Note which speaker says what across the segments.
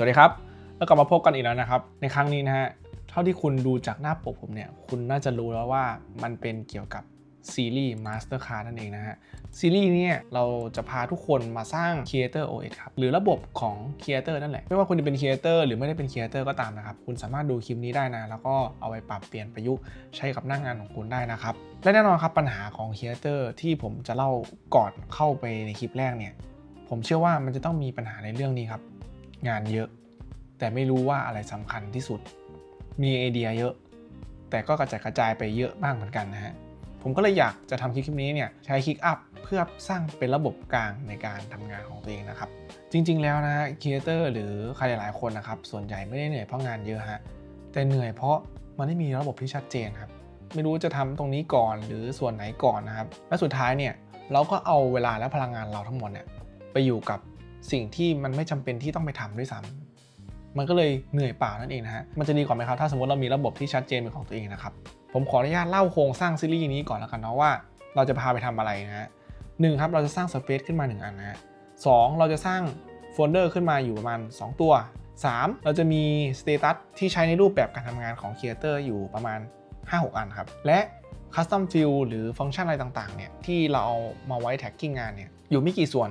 Speaker 1: สวัสดีครับ แล้วกลับมาพบกันอีกแล้วนะครับ ในครั้งนี้นะฮะ เท่าที่คุณดูจากหน้าปกผมเนี่ย คุณน่าจะรู้แล้วว่ามันเป็นเกี่ยวกับซีรีส์ Mastercard นั่นเองนะฮะ ซีรีส์เนี่ยเราจะพาทุกคนมาสร้าง Creator OS ครับ หรือระบบของ Creator นั่นแหละ ไม่ว่าคุณจะเป็น Creator หรือไม่ได้เป็น Creator ก็ตามนะครับ คุณสามารถดูคลิปนี้ได้นะ แล้วก็เอาไปปรับเปลี่ยนประยุกต์ใช้กับหน้างงานของคุณได้นะครับ และแน่นอนครับปัญหาของ Creator ที่ผมจะเล่าก่อนเข้าไปในคลิปแรกเนี่ยผมเชื่อว่ามันจะต้องมีปัญหาในเรื่องนี้ครับ งานเยอะ แต่ไม่รู้ว่าอะไรสำคัญที่สุด มีไอเดียเยอะ แต่ก็กระจายกระจายไปเยอะบ้างเหมือนกันนะฮะ ผมก็เลยอยากจะทำคลิปนี้เนี่ยใช้คลิกอัพเพื่อสร้างเป็นระบบกลางในการทำงานของตัวเองนะครับ จริง ๆ แล้วนะฮะครีเอเตอร์หรือใครหลายๆคนนะครับ ส่วนใหญ่ไม่ได้เหนื่อยเพราะงานเยอะฮะ แต่เหนื่อยเพราะมันไม่มีระบบที่ชัดเจนครับ ไม่รู้จะทำตรงนี้ก่อนหรือส่วนไหนก่อนนะครับ และสุดท้ายเนี่ยเราก็เอาเวลาและพลังงานเราทั้งหมดเนี่ยไปอยู่กับ สิ่งที่มันไม่จำเป็นที่ต้องไปทำด้วยซ้ำมันก็เลยเหนื่อยเปล่านั่นเองนะฮะมันจะดีกว่าไหมครับถ้าสมมติเรามีระบบที่ชัดเจนเป็นของตัวเองนะครับผมขออนุญาตเล่าโครงสร้างซีรีส์นี้ก่อนแล้วกันเนาะว่าเราจะพาไปทำอะไรนะฮะหนึ่งครับเราจะสร้างสเปซขึ้นมา 1 อันนะฮะสองเราจะสร้างโฟลเดอร์ขึ้นมาอยู่ประมาณ 2 ตัว 3 เราจะมีสเตตัสที่ใช้ในรูปแบบการทำงานของ Creator อร์อยู่ประมาณ 5-6 อันครับ และ Custom Field หรือฟังก์ชันอะไรต่างๆเนี่ยที่เราเอามาไว้ tagging งานเนี่ยอยู่ไม่กี่ส่วน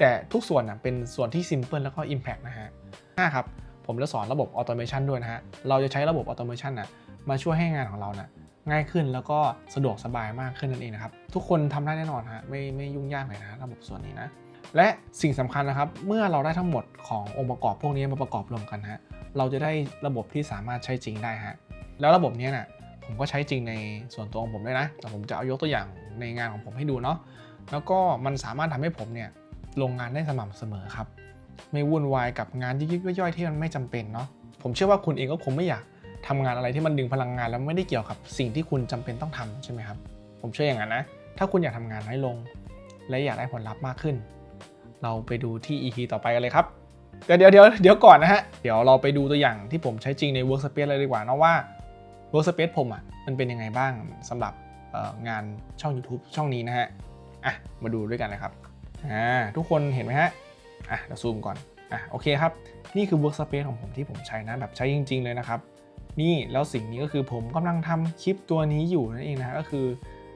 Speaker 1: แต่ทุกส่วนนะเป็นส่วนที่ Simple แล้วก็ Impact นะฮะ5ครับ ผมจะสอนระบบออโตเมชันด้วยนะฮะ เราจะใช้ระบบออโตเมชันนะมาช่วยให้งานของเรานะง่ายขึ้นแล้วก็สะดวกสบายมากขึ้นนั่นเองนะครับ ทุกคนทำได้แน่นอนฮะไม่ไม่ยุ่งยากเลยนะระบบส่วนนี้นะ และสิ่งสำคัญนะครับ เมื่อเราได้ทั้งหมดขององค์ประกอบพวกนี้มาประกอบรวมกันฮะเราจะได้ระบบที่สามารถใช้จริงได้ฮะแล้วระบบนี้นะผมก็ใช้จริงในส่วนตัวของผมด้วยนะแต่ผมจะเอายกตัวอย่างในงานของผมให้ดูเนาะแล้วก็มันสามารถทำให้ผมเนี่ย ลงงานได้สม่ำเสมอครับ ไม่วุ่นวายกับงานยิบย่อยๆที่มันไม่จำเป็นเนาะผมเชื่อว่าคุณเองก็คงไม่อยากทำงานอะไรที่มันดึงพลังงานแล้วไม่ได้เกี่ยวกับสิ่งที่คุณจำเป็นต้องทำใช่ไหมครับ ผมเชื่ออย่างนั้นนะ ถ้าคุณอยากทำงานน้อยลง และอยากได้ผลลัพธ์มากขึ้น เราไปดูที่ EP ต่อไปกันเลยครับเดี๋ยวเดี๋ยวเดี๋ยวก่อนนะฮะ เดี๋ยวเราไปดูตัวอย่างที่ผมใช้จริงใน Workspace เลยดีกว่านะว่า Workspace ผมอะมันเป็นยังไงบ้างสำหรับงานช่อง YouTube ช่องนี้นะฮะ อะ มาดูด้วยกันเลยครับ อ่าทุกคนเห็นไหมฮะอะเดี๋ยวซูมก่อนอะโอเคครับ นี่คือ workspace ของผมที่ผมใช้นะแบบใช้จริง ๆ เลยนะครับ นี่แล้วสิ่งนี้ก็คือผมกำลังทำคลิปตัวนี้อยู่นั่นเองนะฮะก็คือ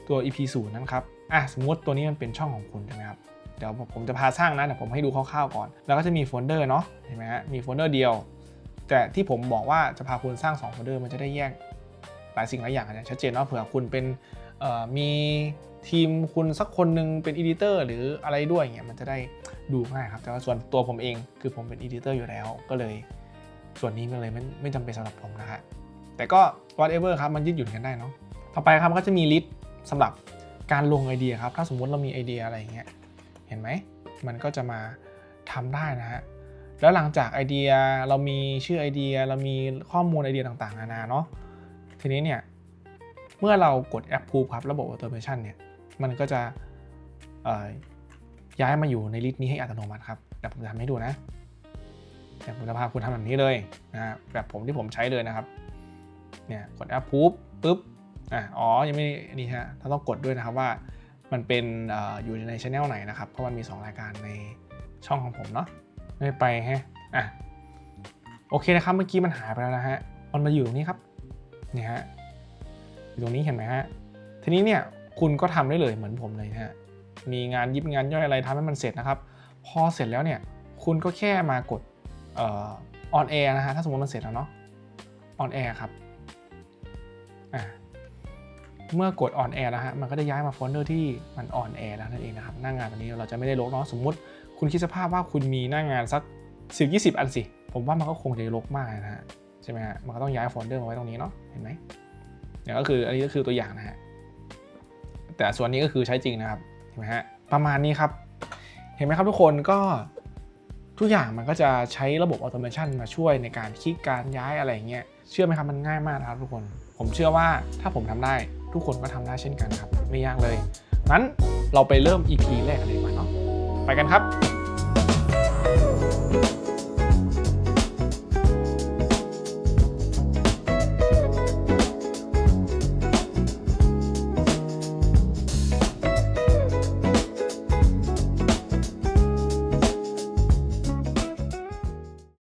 Speaker 1: ตัว EP 0นั้นครับอะสมมติตัวนี้มันเป็นช่องของคุณใช่ไหมครับเดี๋ยวผมจะพาสร้างนะเดี๋ยวผมให้ดูคร่าวๆก่อน แล้วก็จะมีโฟลเดอร์เนาะเห็นไหมฮะมีโฟลเดอร์เดียว แต่ที่ผมบอกว่าจะพาคุณสร้าง2โฟลเดอร์มันจะได้แยกหลายสิ่งหลายอย่างนะชัดเจนเนาะเผื่อคุณเป็นมี ทีมคุณสักคนหนึ่งเป็นอีดิเตอร์หรืออะไรด้วยเงี้ยมันจะได้ดูง่ายครับ แต่ว่าส่วนตัวผมเองคือผมเป็นอีดิเตอร์อยู่แล้ว ก็เลย ส่วนนี้มันเลยไม่ไม่จำเป็นสำหรับผมนะฮะแต่ก็ whatever ครับมันยืดหยุ่นกันได้เนาะต่อไปครับก็จะมีลิสต์สำหรับการลงไอเดียครับ ถ้าสมมุติเรามีไอเดียอะไรอย่างเงี้ยเห็นไหมมันก็จะมาทำได้นะฮะแล้วหลังจากไอเดียเรามีชื่อไอเดีย เรามีข้อมูลไอเดียต่างๆนานาเนาะทีนี้เนี่ยเมื่อเรากด approve ครับระบบ automation เนี่ย มันก็จะย้ายมาอยู่ในลิสต์นี้ให้อัตโนมัติครับเดี๋ยวผมจะทำให้ดูนะเดี๋ยวผมจะพาคุณทำแบบนี้เลยนะแบบผมที่ผมใช้เลยนะครับเนี่ยกด approve ปุ๊บอะอ๋อยังไม่นี่ฮะเราต้องกดด้วยนะครับว่ามันเป็นอออยู่ในช anel ไหนนะครับ เพราะมันมี 2 รายการในช่องของผมเนาะไม่ไปฮะอะโอเคนะครับเมื่อกี้มันหายไปแล้วนะฮะมันมาอยู่ตรงนี้ครับเนี่ยฮะอยู่ตรงนี้เห็นไหมฮะทีนี้เนี่ย คุณก็ทำได้เลยเหมือนผมเลยนะฮะ มีงานยิบงานย่อยอะไรทำให้มันเสร็จนะครับ พอเสร็จแล้วเนี่ย คุณก็แค่มากดออนแอร์นะฮะ ถ้าสมมติมันเสร็จแล้วเนาะ ออนแอร์ครับ อ่าเมื่อกดออนแอร์แล้วฮะ มันก็จะย้ายมาโฟลเดอร์ที่มันออนแอร์แล้วนั่นเองนะครับ หน้างานตัวนี้เราจะไม่ได้ลบเนาะ สมมุติคุณคิดสภาพว่าคุณมีหน้างานสัก 10 20 อันสิ ผมว่ามันก็คงจะลกมากนะฮะ ใช่ไหมฮะ มันก็ต้องย้ายโฟลเดอร์มาไว้ตรงนี้เนาะ เห็นไหมเนี่ยก็คืออันนี้ก็คือตัวอย่างนะฮะ แต่ส่วนนี้ก็คือใช้จริงนะครับเห็นไหมฮะประมาณนี้ครับ เห็นไหมครับทุกคนก็ทุกอย่างมันก็จะใช้ระบบออโตเมชันมาช่วยในการคลิกการย้ายอะไรอย่างเงี้ยเชื่อไหมครับมันง่ายมากนะครับทุกคน ผมเชื่อว่าถ้าผมทำได้ทุกคนก็ทำได้เช่นกันครับ ไม่ยากเลยงั้นเราไปเริ่ม EP แรกกันเลยดีกว่าเนาะไปกันครับ